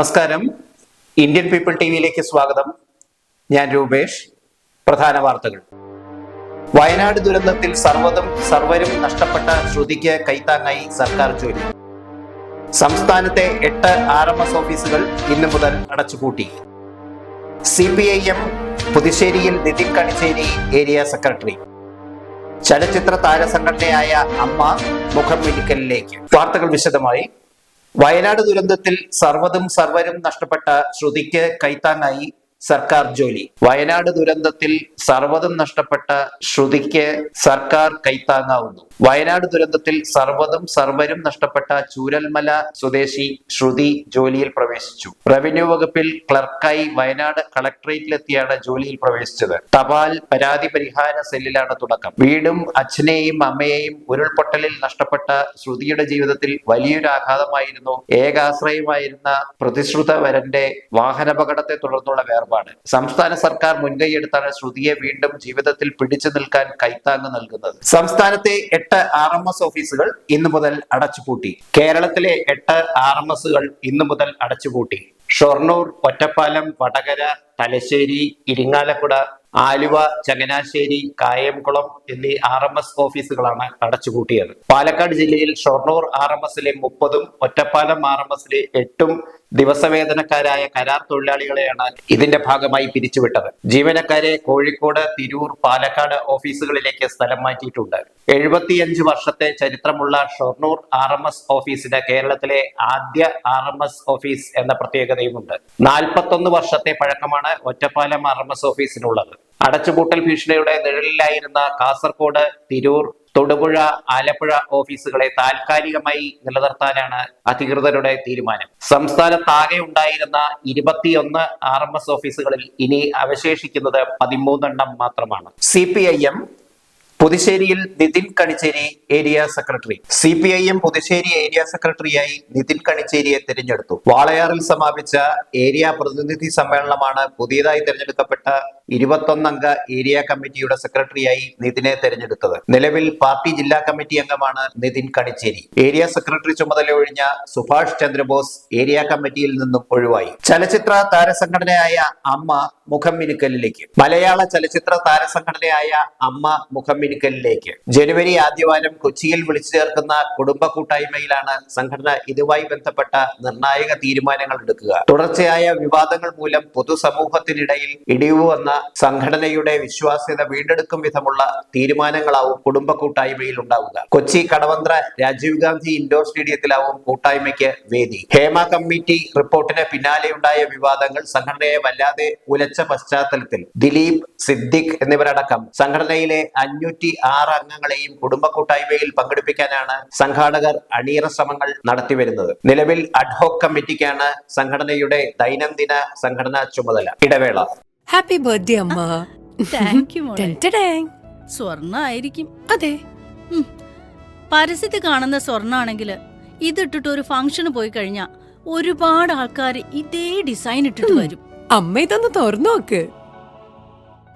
നമസ്കാരം. Indian people T വിയിലേക്ക് സ്വാഗതം. ഞാൻ രൂപേഷ്. പ്രധാന വാർത്തകൾ. വയനാട് ദുരന്തത്തിൽ സർവതും സർവരും നഷ്ടപ്പെട്ട ശ്രുതിക്ക് കൈത്താങ്ങായി സർക്കാർ ജോലി. സംസ്ഥാനത്തെ എട്ട് ആർ എം എസ് ഓഫീസുകൾ ഇന്നു മുതൽ അടച്ചുപൂട്ടി. സി പി ഐ എം പുതുശ്ശേരിയിൽ നിതിൻ കണിച്ചേരി ഏരിയ സെക്രട്ടറി. ചലച്ചിത്ര താരസംഘടനയായ അമ്മ മുഖം മിനുക്കലിലേക്ക്. വാർത്തകൾ വിശദമായി. വയനാട് ദുരന്തത്തിൽ സർവതും സർവരും നഷ്ടപ്പെട്ട ശ്രുതിക്ക് കൈത്താങ്ങായി സർക്കാർ ജോലി. വയനാട് ദുരന്തത്തിൽ സർവതും നഷ്ടപ്പെട്ട ശ്രുതിക്ക് സർക്കാർ കൈത്താങ്ങാവുന്നു. വയനാട് ദുരന്തത്തിൽ സർവതും സർവരും നഷ്ടപ്പെട്ട ചൂരൽമല സ്വദേശി ശ്രുതി ജോലിയിൽ പ്രവേശിച്ചു. റവന്യൂ വകുപ്പിൽ ക്ലർക്കായി വയനാട് കളക്ടറേറ്റിലെത്തിയാണ് ജോലിയിൽ പ്രവേശിച്ചത്. തപാൽ പരാതി പരിഹാര സെല്ലിലാണ് തുടക്കം. വീടും അച്ഛനെയും അമ്മയെയും ഉരുൾപൊട്ടലിൽ നഷ്ടപ്പെട്ട ശ്രുതിയുടെ ജീവിതത്തിൽ വലിയൊരു ആഘാതമായിരുന്നു. ഏകാശ്രയമായിരുന്ന പ്രതിശ്രുത വരന്റെ വാഹനാപകടത്തെ തുടർന്നുള്ള വേർപാട്. സംസ്ഥാന സർക്കാർ മുൻകൈയെടുത്താണ് ശ്രുതിയെ വീണ്ടും ജീവിതത്തിൽ പിടിച്ചു നിൽക്കാൻ കൈത്താങ് നൽകുന്നത്. സംസ്ഥാനത്തെ എട്ട് ആർ എം എസ് ഓഫീസുകൾ ഇന്നു മുതൽ അടച്ചുപൂട്ടി. കേരളത്തിലെ എട്ട് ആർ എം എസുകൾ ഇന്നു മുതൽ അടച്ചുപൂട്ടി. ഷൊർണൂർ ഒറ്റപ്പാലം വടകര തലശ്ശേരി ഇരിങ്ങാലക്കുട ആലുവ ചങ്ങനാശ്ശേരി കായംകുളം എന്നീ ആർ എം എസ് ഓഫീസുകളാണ് അടച്ചുപൂട്ടിയത്. പാലക്കാട് ജില്ലയിൽ ഷൊർണൂർ ആർ എം എസിലെ മുപ്പതും ഒറ്റപ്പാലം ആർ എം എസിലെ എട്ടും ദിവസവേതനക്കാരായ കരാർ തൊഴിലാളികളെയാണ് ഇതിന്റെ ഭാഗമായി പിരിച്ചുവിട്ടത്. ജീവനക്കാരെ കോഴിക്കോട് തിരൂർ പാലക്കാട് ഓഫീസുകളിലേക്ക് സ്ഥലം മാറ്റിയിട്ടുണ്ട്. എഴുപത്തിയഞ്ച് വർഷത്തെ ചരിത്രമുള്ള ഷൊർണൂർ ആർ എം എസ് ഓഫീസിന് കേരളത്തിലെ ആദ്യ ആർ എം എസ് ഓഫീസ് എന്ന പ്രത്യേകതയുമുണ്ട്. നാൽപ്പത്തൊന്ന് വർഷത്തെ പഴക്കമാണ് ഒറ്റപ്പാലം ആർ എം എസ് ഓഫീസിനുള്ളത്. അടച്ചുപൂട്ടൽ ഭീഷണിയുടെ നിഴലിലായിരുന്ന കാസർകോട് തിരൂർ തൊടുപുഴ ആലപ്പുഴ ഓഫീസുകളെ താൽക്കാലികമായി നിലനിർത്താനാണ് അധികൃതരുടെ തീരുമാനം. സംസ്ഥാനത്താകെ ഉണ്ടായിരുന്ന ഇരുപത്തിയൊന്ന് ആർ എം എസ് ഓഫീസുകളിൽ ഇനി അവശേഷിക്കുന്നത് പതിമൂന്നെണ്ണം മാത്രമാണ്. C P I M പുതുശ്ശേരിയിൽ Nithin Kanicheri area secretary. C P I M Puthussery area സെക്രട്ടറിയായി നിതിൻ കണിച്ചേരിയെ തിരഞ്ഞെടുത്തു. വാളയാറിൽ സമാപിച്ച ഏരിയ പ്രതിനിധി സമ്മേളനമാണ് പുതിയതായി തിരഞ്ഞെടുക്കപ്പെട്ട ഇരുപത്തൊന്നംഗ ഏരിയ കമ്മിറ്റിയുടെ സെക്രട്ടറിയായി നിതിനെ തെരഞ്ഞെടുത്തത്. നിലവിൽ പാർട്ടി ജില്ലാ കമ്മിറ്റി അംഗമാണ് നിതിൻ കണിച്ചേരി. ഏരിയ സെക്രട്ടറി ചുമതല ഒഴിഞ്ഞ സുഭാഷ് ചന്ദ്രബോസ് ഏരിയ കമ്മിറ്റിയിൽ നിന്നും ഒഴിവായി. ചലച്ചിത്ര താരസംഘടനയായ അമ്മ മുഖം മിനുക്കലിലേക്ക്. മലയാള ചലച്ചിത്ര താരസംഘടനയായ അമ്മ മുഖം മിനുക്കലിലേക്ക് ജനുവരി ആദ്യവാരം കൊച്ചിയിൽ വിളിച്ചു ചേർക്കുന്ന കുടുംബ കൂട്ടായ്മയിലാണ് സംഘടന ഇതുമായി ബന്ധപ്പെട്ട നിർണായക തീരുമാനങ്ങൾ എടുക്കുക. തുടർച്ചയായ വിവാദങ്ങൾ മൂലം പൊതുസമൂഹത്തിനിടയിൽ ഇടിവ് വന്ന സംഘടനയുടെ വിശ്വാസ്യത വീണ്ടെടുക്കും വിധമുള്ള തീരുമാനങ്ങളാവും കുടുംബ കൂട്ടായ്മയിൽ ഉണ്ടാവുക. കൊച്ചി കടവന്ത്ര രാജീവ് ഗാന്ധി ഇൻഡോർ സ്റ്റേഡിയത്തിലാവും കൂട്ടായ്മയ്ക്ക് വേദി. ഹേമ കമ്മിറ്റി റിപ്പോർട്ടിന് പിന്നാലെയുണ്ടായ വിവാദങ്ങൾ സംഘടനയെ വല്ലാതെ ഉലച്ച പശ്ചാത്തലത്തിൽ. ദിലീപ് സിദ്ദിഖ് എന്നിവരടക്കം സംഘടനയിലെ അഞ്ഞൂറ്റി ആറ് അംഗങ്ങളെയും കുടുംബ കൂട്ടായ്മയിൽ പങ്കെടുപ്പിക്കാനാണ് സംഘാടകർ അണിയറ ശ്രമങ്ങൾ നടത്തിവരുന്നത് നിലവിൽ അഡ്ഹോക് കമ്മിറ്റിക്കാണ് സംഘടനയുടെ ദൈനംദിന സംഘടനാ ചുമതല. ഇടവേള. ഹാപ്പി ബർത്ത്ഡേ അമ്മ. താങ്ക് യു സ്വർണ ആയിരിക്കും അതെ. പരസ്യത്തിൽ കാണുന്ന സ്വർണാണെങ്കിൽ ഇതിട്ടിട്ട് ഒരു ഫംഗ്ഷന് പോയി കഴിഞ്ഞാ ഒരുപാട് ആൾക്കാർ ഇതേ ഡിസൈൻ ഇട്ടിട്ട് വരും. അമ്മ ഇതൊന്ന് തുറന്നു നോക്ക്.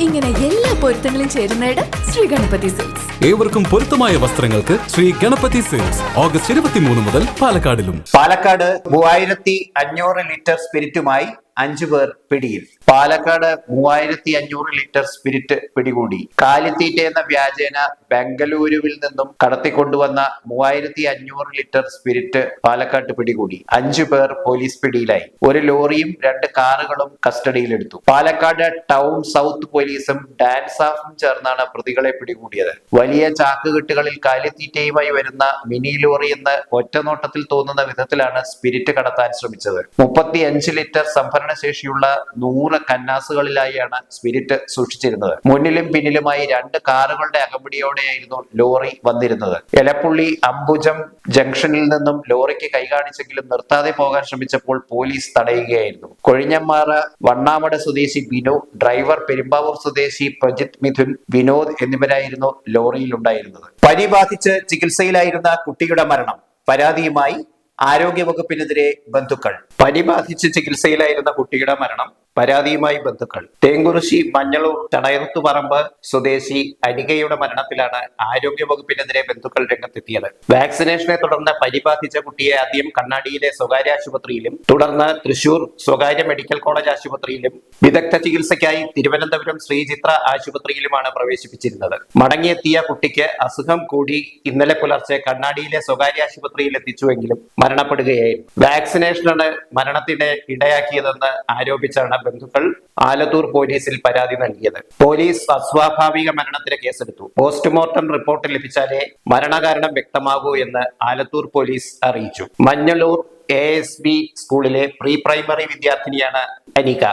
ഇങ്ങനെ എല്ലാ പൊരുത്തങ്ങളും ചേരുന്നിടം ശ്രീ ഗണപതി സിൽക്സ് ഏവർക്കും പൊരുത്തമായ വസ്ത്രങ്ങൾക്ക് ശ്രീ ഗണപതി സെയിൽസ് ഓഗസ്റ്റ് ഇരുപത്തിമൂന്ന് മുതൽ പാലക്കാടിലും. പാലക്കാട് മൂവായിരത്തി അഞ്ഞൂറ് ലിറ്റർ സ്പിരിറ്റുമായി അഞ്ചു പേർ പിടിയിൽ. പാലക്കാട് മൂവായിരത്തി അഞ്ഞൂറ് ലിറ്റർ സ്പിരിറ്റ് പിടികൂടി. കാലിത്തീറ്റ എന്ന വ്യാജേന ബംഗളൂരുവിൽ നിന്നും കടത്തിക്കൊണ്ടുവന്ന മൂവായിരത്തി അഞ്ഞൂറ് ലിറ്റർ സ്പിരിറ്റ് പാലക്കാട്ട് പിടികൂടി. അഞ്ചു പേർ പോലീസ് പിടിയിലായി. ഒരു ലോറിയും രണ്ട് കാറുകളും കസ്റ്റഡിയിലെടുത്തു. പാലക്കാട് ടൗൺ സൗത്ത് പോലീസും ഡാൻസ് ഓഫും ചേർന്നാണ് പ്രതികളെ പിടികൂടിയത്. വലിയ ചാക്കുകെട്ടുകളിൽ കാലിത്തീറ്റയുമായി വരുന്ന മിനി ലോറി എന്ന് ഒറ്റനോട്ടത്തിൽ തോന്നുന്ന വിധത്തിലാണ് സ്പിരിറ്റ് കടത്താൻ ശ്രമിച്ചത്. മുപ്പത്തി അഞ്ച് ലിറ്റർ സംഭരണ ശേഷിയുള്ള നൂറ് കന്നാസുകളിലായാണ് സ്പിരിറ്റ് സൂക്ഷിച്ചിരുന്നത്. മുന്നിലും പിന്നിലുമായി രണ്ട് കാറുകളുടെ അകമ്പടിയോടെയായിരുന്നു ലോറി വന്നിരുന്നത്. എലപ്പുള്ളി അംബുജം ജംഗ്ഷനിൽ നിന്നും ലോറിക്ക് കൈകാണിച്ചെങ്കിലും നിർത്താതെ പോകാൻ ശ്രമിച്ചപ്പോൾ പോലീസ് തടയുകയായിരുന്നു. കൊഴിഞ്ഞമ്മാറ വണ്ണാമട സ്വദേശി ബിനു ഡ്രൈവർ പെരുമ്പാവൂർ സ്വദേശി പ്രജിത് മിഥുൻ വിനോദ് എന്നിവരായിരുന്നു ലോറിയിലുണ്ടായിരുന്നത്. പനി ബാധിച്ച് ചികിത്സയിലായിരുന്ന കുട്ടിയുടെ മരണം. പരാതിയുമായി ആരോഗ്യവകുപ്പിനെതിരെ ബന്ധുക്കൾ. പനി ബാധിച്ച് ചികിത്സയിലായിരുന്ന കുട്ടിയുടെ മരണം പരാതിയുമായി ബന്ധുക്കൾ. തേങ്കുറിശി മഞ്ഞളൂർ ചടയത്തുപറമ്പ് സ്വദേശി അനികയുടെ മരണത്തിലാണ് ആരോഗ്യവകുപ്പിനെതിരെ ബന്ധുക്കൾ രംഗത്തെത്തിയത്. വാക്സിനേഷനെ തുടർന്ന് പനി ബാധിച്ച കുട്ടിയെ ആദ്യം കണ്ണാടിയിലെ സ്വകാര്യ ആശുപത്രിയിലും തുടർന്ന് തൃശൂർ സ്വകാര്യ മെഡിക്കൽ കോളേജ് ആശുപത്രിയിലും വിദഗ്ധ ചികിത്സയ്ക്കായി തിരുവനന്തപുരം ശ്രീചിത്ര ആശുപത്രിയിലുമാണ് പ്രവേശിപ്പിച്ചിരുന്നത്. മടങ്ങിയെത്തിയ കുട്ടിക്ക് അസുഖം കൂടി ഇന്നലെ പുലർച്ചെ കണ്ണാടിയിലെ സ്വകാര്യ ആശുപത്രിയിൽ എത്തിച്ചുവെങ്കിലും മരണപ്പെടുകയായിരുന്നു. വാക്സിനേഷനാണ് മരണത്തിന് ഇടയാക്കിയതെന്ന് ആരോപിച്ചാണ് ബന്ധുക്കൾ ആലത്തൂർ പോലീസിൽ പരാതി നൽകിയത്. പോലീസ് അസ്വാഭാവിക മരണത്തിന് കേസെടുത്തു. പോസ്റ്റ്മോർട്ടം റിപ്പോർട്ട് ലഭിച്ചാലേ മരണകാരണം വ്യക്തമാകൂ എന്ന് ആലത്തൂർ പോലീസ് അറിയിച്ചു. മഞ്ഞളൂർ എ എസ് ബി സ്കൂളിലെ പ്രീ പ്രൈമറി വിദ്യാർത്ഥിനിയാണ് അനിക.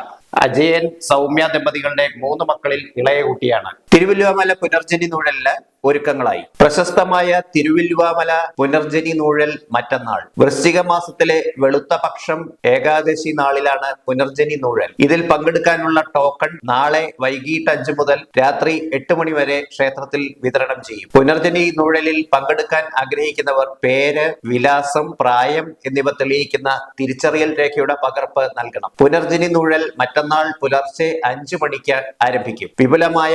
അജയൻ സൗമ്യ ദമ്പതികളുടെ മൂന്ന് മക്കളിൽ ഇളയ കുട്ടിയാണ് തിരുവല്ലുവാമല പുനർജനി നൂഴലിന് ഒരുക്കങ്ങളായി. പ്രശസ്തമായ തിരുവല്ലുവാമല പുനർജനി നൂഴൽ മറ്റന്നാൾ. വൃശ്ചിക മാസത്തിലെ വെളുത്ത പക്ഷം ഏകാദശി നാളിലാണ് പുനർജനി നൂഴൽ. ഇതിൽ പങ്കെടുക്കാനുള്ള ടോക്കൺ നാളെ വൈകിട്ട് അഞ്ചു മുതൽ രാത്രി എട്ട് മണി വരെ ക്ഷേത്രത്തിൽ വിതരണം ചെയ്യും. പുനർജനി നൂഴലിൽ പങ്കെടുക്കാൻ ആഗ്രഹിക്കുന്നവർ പേര് വിലാസം പ്രായം എന്നിവ തെളിയിക്കുന്ന തിരിച്ചറിയൽ രേഖയുടെ പകർപ്പ് നൽകണം. പുനർജനി നൂഴൽ മറ്റന്നാൾ പുലർച്ചെ അഞ്ചു മണിക്ക് ആരംഭിക്കും. വിപുലമായ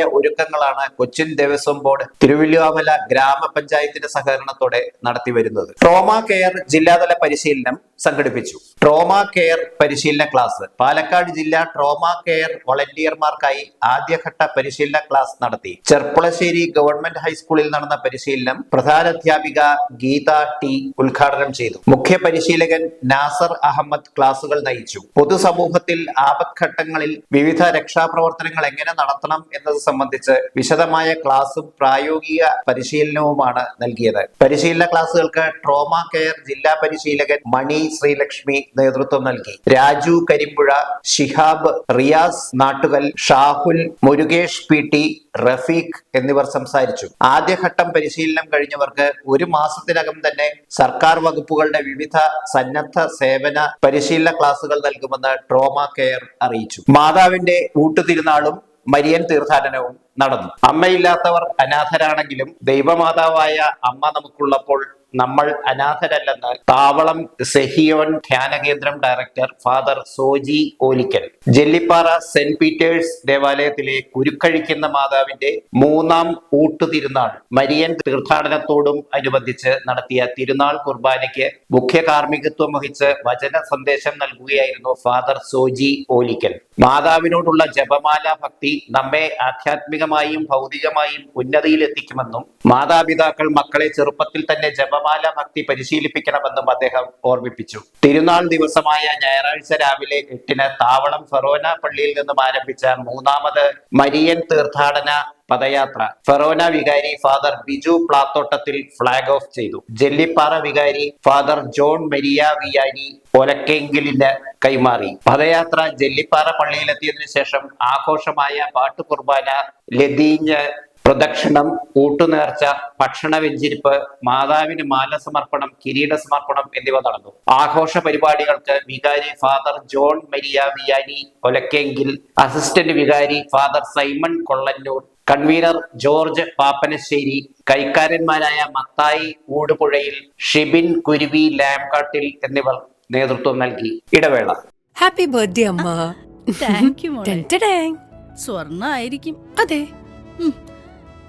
ഒരുക്കങ്ങളാണ് കൊച്ചിൻ ദേവസ്വം ബോർഡ് തിരുവല്ലുവാമല ഗ്രാമപഞ്ചായത്തിന്റെ സഹകരണത്തോടെ നടത്തി വരുന്നത് ട്രോമ കെയർ ജില്ലാതല പരിശീലനം സംഘടിപ്പിച്ചു. ട്രോമ കെയർ പരിശീലന ക്ലാസ്. പാലക്കാട് ജില്ലാ ട്രോമ കെയർ വളണ്ടിയർമാർക്കായി ആദ്യഘട്ട പരിശീലന ക്ലാസ് നടത്തി. ചെർപ്പുളശ്ശേരി ഗവൺമെന്റ് ഹൈസ്കൂളിൽ നടന്ന പരിശീലനം പ്രധാനാധ്യാപിക ഗീത ടി ഉദ്ഘാടനം ചെയ്തു. മുഖ്യ പരിശീലകൻ നാസർ അഹമ്മദ് ക്ലാസുകൾ നയിച്ചു. പൊതുസമൂഹത്തിൽ ആപത്ഘട്ടങ്ങളിൽ വിവിധ രക്ഷാപ്രവർത്തനങ്ങൾ എങ്ങനെ നടത്തണം എന്നത് സംബന്ധിച്ച് വിശദമായ ക്ലാസും പ്രായോഗിക പരിശീലനവുമാണ് നൽകിയത്. പരിശീലന ക്ലാസുകൾക്ക് ട്രോമ കെയർ ജില്ലാ പരിശീലകൻ മണി ശ്രീലക്ഷ്മി നേതൃത്വം നൽകി. രാജു കരിമ്പുഴ ഷിഹാബ് റിയാസ് നാട്ടുകൽ ഷാഹുൽ മുരുകേഷ് പി ടി റഫീഖ് എന്നിവർ സംസാരിച്ചു. ആദ്യഘട്ടം പരിശീലനം കഴിഞ്ഞവർക്ക് ഒരു മാസത്തിനകം തന്നെ സർക്കാർ വകുപ്പുകളുടെ വിവിധ സന്നദ്ധ സേവന പരിശീലന ക്ലാസുകൾ നൽകുമെന്ന് ട്രോമ കെയർ അറിയിച്ചു. മാതാവിന്റെ ഊട്ടുതിരുനാളും മരിയൻ തീർത്ഥാടനവും നടന്നു. അമ്മയില്ലാത്തവർ അനാഥരാണെങ്കിലും ദൈവമാതാവായ അമ്മ നമുക്കുള്ളപ്പോൾ നമ്മൾ അനാഥരല്ലെന്ന് താവളം സെഹിയോൻ ധ്യാന കേന്ദ്രം director father Soji Olickal. Jellipara Saint Peter's ദേവാലയത്തിലെ കുരുക്കഴിക്കുന്ന മാതാവിന്റെ മൂന്നാം ഊട്ടുതിരുനാൾ മരിയൻ തീർത്ഥാടനത്തോടും അനുബന്ധിച്ച് നടത്തിയ തിരുനാൾ കുർബാനയ്ക്ക് മുഖ്യ കാർമ്മികത്വം വഹിച്ച് വചന സന്ദേശം നൽകുകയായിരുന്നു ഫാദർ സോജി ഓലിക്കൽ. മാതാവിനോടുള്ള ജപമാല ഭക്തി നമ്മെ ആധ്യാത്മികമായും ഭൗതികമായും ഉന്നതിയിലെത്തിക്കുമെന്നും മാതാപിതാക്കൾ മക്കളെ ചെറുപ്പത്തിൽ തന്നെ ജപമാല ഭക്തി പരിശീലിപ്പിക്കണമെന്നും അദ്ദേഹം ഓർമ്മിപ്പിച്ചു. തിരുനാൾ ദിവസമായ ഞായറാഴ്ച രാവിലെ എട്ടിന് താവളം ഫെറോന പള്ളിയിൽ നിന്നും ആരംഭിച്ച മൂന്നാമത് മരിയൻ തീർത്ഥാടന പദയാത്ര. ഫെറോന വികാരി father Biju Plathottathil flag off ചെയ്തു. ജെല്ലിപ്പാറ വികാരി ഫാദർ ജോൺ മെരിയ വിയാനി ഒലക്കെങ്കിലിന് കൈമാറി. പദയാത്ര ജെല്ലിപ്പാറ പള്ളിയിലെത്തിയതിനു ശേഷം ആഘോഷമായ പാട്ടു കുർബാന ലതീഞ്ഞ് പ്രദക്ഷിണം കൂട്ടുനേർച്ച ഭക്ഷണ വെഞ്ചിരിപ്പ് മാതാവിന് മാല സമർപ്പണം കിരീട സമർപ്പണം എന്നിവ നടന്നു. ആഘോഷ പരിപാടികൾക്ക് വികാരി father John Maria Vianney Olakkengil assistant വികാരി father Simon Kollannur convener George Pappanassery കൈക്കാരന്മാരായ Mathai ഊടുപുഴയിൽ Shibin കുരുവി ലാംകാട്ടിൽ എന്നിവർ നേതൃത്വം നൽകി. ഇടവേള. ഹാപ്പി ബർത്ത്ഡേ അമ്മ. താങ്ക് യു മോളെ. സ്വർണ ആയിരിക്കും അതെ.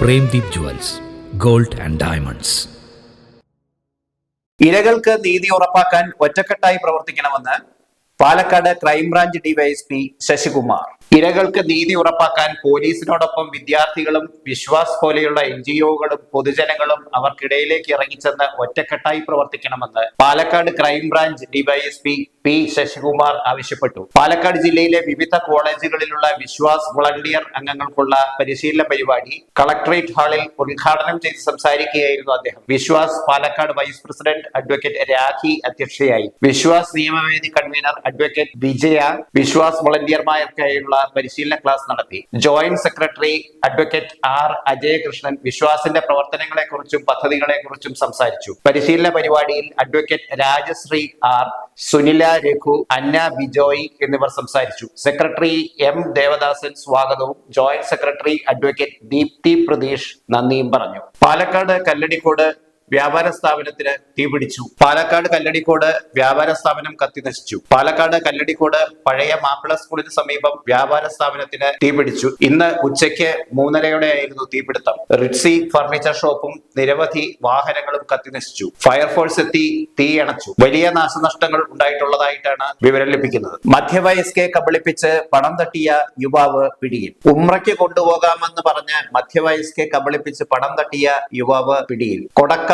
Premdeep jewels gold and diamonds. ഇരകൾക്ക് നീതി ഉറപ്പാക്കാൻ ഒറ്റക്കെട്ടായി പ്രവർത്തിക്കണമെന്ന് Palakkad crime branch DYSP Sasikumar. ഇരകൾക്ക് നീതി ഉറപ്പാക്കാൻ പോലീസിനോടൊപ്പം വിദ്യാർത്ഥികളും വിശ്വാസ് പോലെയുള്ള എൻ ജി ഒകളും പൊതുജനങ്ങളും അവർക്കിടയിലേക്ക് ഇറങ്ങിച്ചെന്ന് ഒറ്റക്കെട്ടായി പ്രവർത്തിക്കണമെന്ന് Palakkad crime branch DYSP P Sasikumar ആവശ്യപ്പെട്ടു. പാലക്കാട് ജില്ലയിലെ വിവിധ കോളേജുകളിലുള്ള വിശ്വാസ് വളണ്ടിയർ അംഗങ്ങൾക്കുള്ള പരിശീലന പരിപാടി കളക്ടറേറ്റ് ഹാളിൽ ഉദ്ഘാടനം ചെയ്ത് സംസാരിക്കുകയായിരുന്നു അദ്ദേഹം. Viswas Palakkad vice president advocate Rakhi അധ്യക്ഷയായി. വിശ്വാസ് നിയമവേദി കൺവീനർ അഡ്വക്കേറ്റ് വിജയ വിശ്വാസ് വളണ്ടിയർമാർക്കായുള്ള പരിശീലന ക്ലാസ് നടത്തി. Joint secretary advocate R Ajayakrishnan വിശ്വാസിന്റെ പ്രവർത്തനങ്ങളെ കുറിച്ചും പദ്ധതികളെ കുറിച്ചും സംസാരിച്ചു. പരിശീലന പരിപാടിയിൽ അഡ്വക്കേറ്റ് രാജശ്രീ ആർ സുനില രഘു അന്ന ബിജോയ് എന്നിവർ സംസാരിച്ചു. സെക്രട്ടറി എം ദേവദാസൻ സ്വാഗതവും joint secretary advocate Deepthi Pratheesh നന്ദിയും പറഞ്ഞു. പാലക്കാട് കല്ലടിക്കോട് വ്യാപാര സ്ഥാപനത്തിന് തീപിടിച്ചു പാലക്കാട് കല്ലടിക്കോട് വ്യാപാര സ്ഥാപനം കത്തി നശിച്ചു. പാലക്കാട് കല്ലടിക്കോട് പഴയ മാപ്പിള സ്കൂളിന് സമീപം വ്യാപാര സ്ഥാപനത്തിന് തീപിടിച്ചു ഇന്ന് ഉച്ചയ്ക്ക് മൂന്നരയോടെയായിരുന്നു തീപിടുത്തം റിഡ്സി ഫർണിച്ചർ ഷോപ്പും നിരവധി വാഹനങ്ങളും കത്തി നശിച്ചു. ഫയർഫോഴ്സ് എത്തി തീ അണച്ചു. വലിയ നാശനഷ്ടങ്ങൾ ഉണ്ടായിട്ടുള്ളതായിട്ടാണ് വിവരം ലഭിക്കുന്നത്. മധ്യവയസ്കെ കബളിപ്പിച്ച് പണം തട്ടിയ യുവാവ് പിടിയിൽ. ഉമ്രയ്ക്ക് കൊണ്ടുപോകാമെന്ന് പറഞ്ഞ് മധ്യവയസ്കെ കബളിപ്പിച്ച് പണം തട്ടിയ യുവാവ് പിടിയിൽ.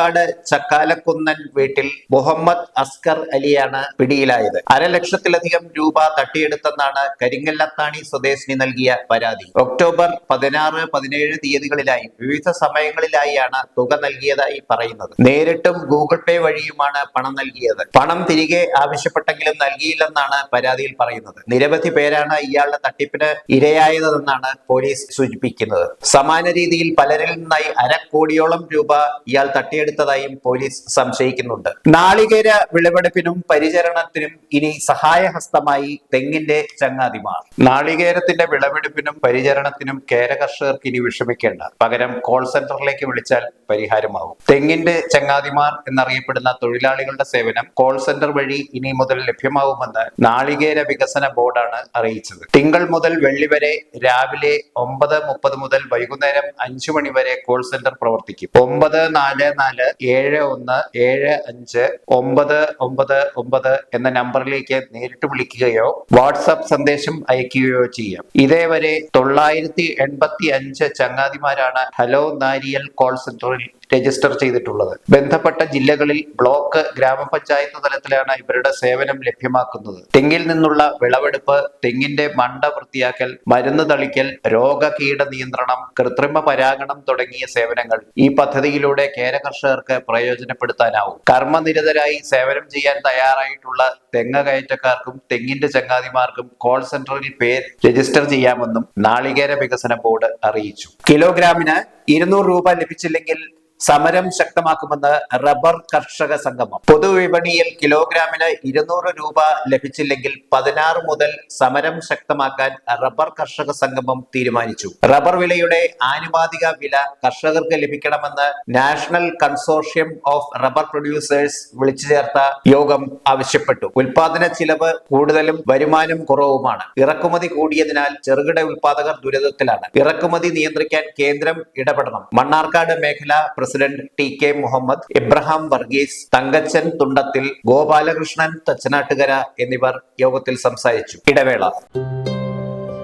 കൊടക്കാട് ചക്കാലക്കുന്നൻ വീട്ടിൽ മുഹമ്മദ് അസ്കർ അലിയാണ് പിടിയിലായത്. അരലക്ഷത്തിലധികം രൂപ തട്ടിയെടുത്തെന്നാണ് കരിങ്കല്ലത്താണി സ്വദേശിനി നൽകിയ പരാതി. ഒക്ടോബർ പതിനാറ് പതിനേഴ് തീയതികളിലായി വിവിധ സമയങ്ങളിലായാണ് തുക നൽകിയതായി പറയുന്നത്. നേരിട്ടും ഗൂഗിൾ പേ വഴിയുമാണ് പണം നൽകിയത്. പണം തിരികെ ആവശ്യപ്പെട്ടെങ്കിലും നൽകിയില്ലെന്നാണ് പരാതിയിൽ പറയുന്നത്. നിരവധി പേരാണ് ഇയാളുടെ തട്ടിപ്പിന് ഇരയായതെന്നാണ് പോലീസ് സൂചിപ്പിക്കുന്നത്. സമാന രീതിയിൽ പലരിൽ നിന്നായി അരക്കോടിയോളം രൂപ ഇയാൾ തട്ടിയെടുത്തതായും പോലീസ് സംശയിക്കുന്നുണ്ട്. നാളികേര വിളവെടുപ്പിനും പരിചരണത്തിനും ഇനി സഹായഹസ്തമായി തെങ്ങിന്റെ ചങ്ങാതിമാർ. നാളികേരത്തിന്റെ വിളവെടുപ്പിനും പരിചരണത്തിനും കേര കർഷകർക്ക് ഇനി വിഷമിക്കേണ്ട. പകരം കോൾ സെന്ററിലേക്ക് വിളിച്ചാൽ പരിഹാരമാവും. തെങ്ങിന്റെ ചങ്ങാതിമാർ എന്നറിയപ്പെടുന്ന തൊഴിലാളികളുടെ സേവനം കോൾ സെന്റർ വഴി ഇനി മുതൽ ലഭ്യമാവുമെന്ന് നാളികേര വികസന ബോർഡാണ് അറിയിച്ചത്. തിങ്കൾ മുതൽ വെള്ളി വരെ രാവിലെ ഒമ്പത് മുപ്പത് മുതൽ വൈകുന്നേരം അഞ്ചു മണി വരെ കോൾ സെന്റർ പ്രവർത്തിക്കും. ഒമ്പത് നാല് നാല് ഏഴ് ഒന്ന് ഏഴ് അഞ്ച് ഒമ്പത് ഒമ്പത് ഒമ്പത് എന്ന നമ്പറിലേക്ക് നേരിട്ട് വിളിക്കുകയോ വാട്സാപ്പ് സന്ദേശം അയക്കുകയോ ചെയ്യാം. ഇതേവരെ തൊള്ളായിരത്തി എൺപത്തി അഞ്ച് ചങ്ങാതിമാരാണ് ഹലോ നാരിയൽ കോൾ സെന്ററിൽ രജിസ്റ്റർ ചെയ്തിട്ടുള്ളത്. ബന്ധപ്പെട്ട ജില്ലകളിൽ ബ്ലോക്ക് ഗ്രാമപഞ്ചായത്ത് തലത്തിലാണ് ഇവരുടെ സേവനം ലഭ്യമാക്കുന്നത്. തെങ്ങിൽ നിന്നുള്ള വിളവെടുപ്പ് തെങ്ങിന്റെ മണ്ട വൃത്തിയാക്കൽ മരുന്ന് തളിക്കൽ രോഗകീട നിയന്ത്രണം കൃത്രിമ പരാഗണം തുടങ്ങിയ സേവനങ്ങൾ ഈ പദ്ധതിയിലൂടെ കേര കർഷകർക്ക് പ്രയോജനപ്പെടുത്താനാവും. കർമ്മനിരതരായി സേവനം ചെയ്യാൻ തയ്യാറായിട്ടുള്ള തെങ്ങ് കയറ്റക്കാർക്കും തെങ്ങിന്റെ ചങ്ങാതിമാർക്കും കോൾ സെന്ററിൽ പേര് രജിസ്റ്റർ ചെയ്യാമെന്നും നാളികേര വികസന ബോർഡ് അറിയിച്ചു. കിലോഗ്രാമിന് ഇരുന്നൂറ് രൂപ ലഭിച്ചില്ലെങ്കിൽ സമരം ശക്തമാക്കുമെന്ന് റബ്ബർ കർഷക സംഗമം. പൊതുവിപണിയിൽ കിലോഗ്രാമിന് ഇരുന്നൂറ് രൂപ ലഭിച്ചില്ലെങ്കിൽ പതിനാറ് മുതൽ സമരം ശക്തമാക്കാൻ റബ്ബർ കർഷക സംഗമം തീരുമാനിച്ചു. റബ്ബർ വിലയുടെ ആനുപാതിക വില കർഷകർക്ക് ലഭിക്കണമെന്ന് national consortium of rubber producers വിളിച്ചു ചേർത്ത യോഗം ആവശ്യപ്പെട്ടു. ഉൽപാദന ചിലവ് കൂടുതലും വരുമാനം കുറവുമാണ്. ഇറക്കുമതി കൂടിയതിനാൽ ചെറുകിട ഉൽപാദകർ ദുരിതത്തിലാണ്. ഇറക്കുമതി നിയന്ത്രിക്കാൻ കേന്ദ്രം ഇടപെടണം. മണ്ണാർക്കാട് മേഖല president T K Muhammad Ibrahim Varghese Thankachan Thundathil Gopalakrishnan Thachanattukara എന്നിവർ യോഗത്തിൽ സംസാരിച്ചു. ഇടവേള.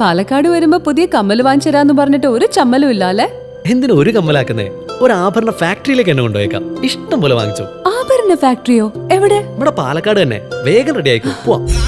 പാലക്കാട് വരുമ്പോ പുതിയ കമ്മൽ വാങ്ങിച്ചരാന്ന് പറഞ്ഞിട്ട് ഒരു ചമ്മലും ഇല്ല അല്ലെ എന്തിനു ഒരു കമ്മലാക്കുന്നേ? ഒരു ആഭരണ ഫാക്ടറിയിലേക്ക് എന്നെ കൊണ്ടുപോയേക്കാം. ഇഷ്ടം പോലെ വാങ്ങിച്ചു. ആഭരണ ഫാക്ടറിയോ? എവിടെ? ഇവിടെ പാലക്കാട് തന്നെ. വേഗം റെഡി ആയിക്കോ. പോവാം.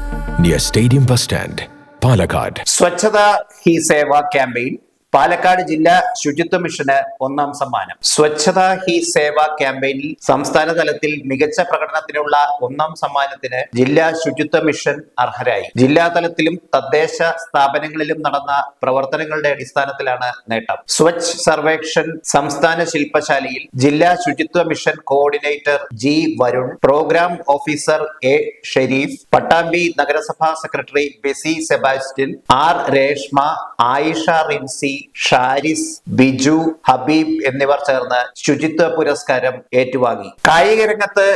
near Stadium Bus Stand, Palakkad. Swachhata Hi Seva campaign Palakkad ജില്ലാ ശുചിത്വ മിഷന് ഒന്നാം സമ്മാനം. സ്വച്ഛത ഹി സേവ ക്യാമ്പയിനിൽ സംസ്ഥാന തലത്തിൽ മികച്ച പ്രകടനത്തിനുള്ള ഒന്നാം സമ്മാനത്തിന് ജില്ലാ ശുചിത്വ മിഷൻ അർഹരായി. ജില്ലാ തലത്തിലും തദ്ദേശ സ്ഥാപനങ്ങളിലും നടന്ന പ്രവർത്തനങ്ങളുടെ അടിസ്ഥാനത്തിലാണ് നേട്ടം. സ്വച്ഛ് സർവേക്ഷൻ സംസ്ഥാന ശില്പശാലയിൽ ജില്ലാ ശുചിത്വ mission coordinator G Varun programme officer A Sharif Pattambi നഗരസഭാ secretary Bessy Sebastian R Reshma Ayisha Rincy Sharis Biju Habeeb എന്നിവർ ചേർന്ന് ശുചിത്വ പുരസ്കാരം ഏറ്റുവാങ്ങി. കായിക രംഗത്ത്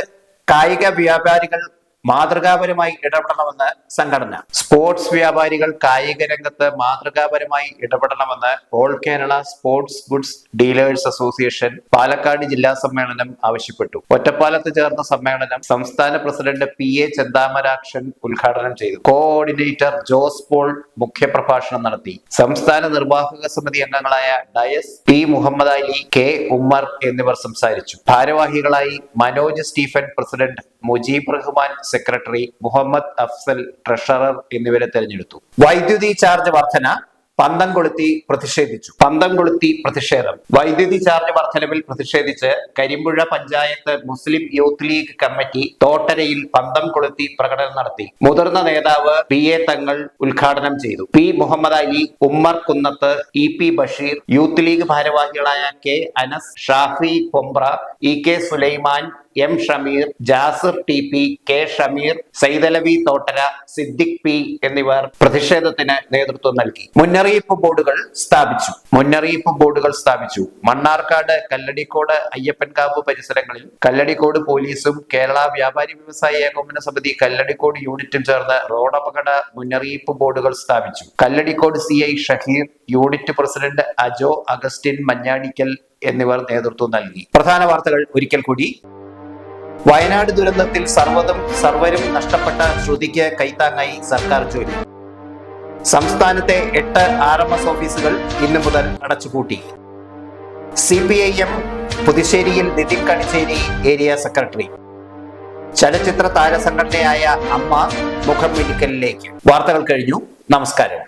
കായിക വ്യാപാരികൾ മാതൃകാപരമായി ഇടപെടണമെന്ന് സംഘടന. സ്പോർട്സ് വ്യാപാരികൾ കായിക രംഗത്ത് മാതൃകാപരമായി ഇടപെടണമെന്ന് all Kerala sports goods dealers association Palakkad ജില്ലാ സമ്മേളനം ആവശ്യപ്പെട്ടു. ഒറ്റപ്പാലത്ത് ചേർന്ന സമ്മേളനം സംസ്ഥാന പ്രസിഡന്റ് പി എ ചെന്താമരാക്ഷൻ ഉദ്ഘാടനം ചെയ്തു. കോഓർഡിനേറ്റർ ജോസ് പോൾ മുഖ്യപ്രഭാഷണം നടത്തി. സംസ്ഥാന നിർവാഹക സമിതി അംഗങ്ങളായ ഡയസ് പി മുഹമ്മദ് അലി കെ ഉമ്മർ എന്നിവർ സംസാരിച്ചു. ഭാരവാഹികളായി Manoj Stephen president Mujeeb Rahman secretary Muhammad Afsal treasurer എന്നിവരെ തെരഞ്ഞെടുത്തു. വൈദ്യുതി ചാർജ് വർധന പന്തം കൊളുത്തി പ്രതിഷേധിച്ചു. പന്തം കൊളുത്തി പ്രതിഷേധം. വൈദ്യുതി ചാർജ് വർധനവിൽ പ്രതിഷേധിച്ച് Karimpuzha panchayat Muslim youth league committee തോട്ടരയിൽ പന്തം കൊളുത്തി പ്രകടനം നടത്തി. മുതിർന്ന നേതാവ് പി എ തങ്ങൾ ഉദ്ഘാടനം ചെയ്തു. P Muhammad Ali Ummer Kunnath E P Basheer youth league ഭാരവാഹികളായ K Anas Shafi Pombra E K Sulaiman M Shameer Jasir T P K Shameer Saidalavi Thottara Siddique P എന്നിവർ പ്രതിഷേധത്തിന് നേതൃത്വം നൽകി. മുന്നറിയിപ്പ് ബോർഡുകൾ സ്ഥാപിച്ചു. മുന്നറിയിപ്പ് ബോർഡുകൾ സ്ഥാപിച്ചു. മണ്ണാർക്കാട് കല്ലടിക്കോട് അയ്യപ്പൻകാവ് പരിസരങ്ങളിൽ കല്ലടിക്കോട് പോലീസും കേരള വ്യാപാരി വ്യവസായി ഏകോപന സമിതി കല്ലടിക്കോട് യൂണിറ്റും ചേർന്ന് റോഡ് അപകട മുന്നറിയിപ്പ് ബോർഡുകൾ സ്ഥാപിച്ചു. Kalladikode C I Shaheer unit president Ajo Augustine Manjadikkal എന്നിവർ നേതൃത്വം നൽകി. പ്രധാന വാർത്തകൾ ഒരിക്കൽ കൂടി. വയനാട് ദുരന്തത്തിൽ സർവതും സർവരും നഷ്ടപ്പെട്ട ശ്രുതിക്ക് കൈത്താങ്ങായി സർക്കാർ ജോലി. സംസ്ഥാനത്തെ എട്ട് ആർ എം എസ് ഓഫീസുകൾ ഇന്നു മുതൽ അടച്ചുപൂട്ടി. സി പി ഐ എം പുതുശ്ശേരിയിൽ നിതിൻ കണിശ്ശേരി ഏരിയ സെക്രട്ടറി. ചലച്ചിത്ര താരസംഘടനയായ അമ്മ മുഖം മിനുക്കലിലേക്ക്. വാർത്തകൾ കഴിഞ്ഞു. നമസ്കാരം.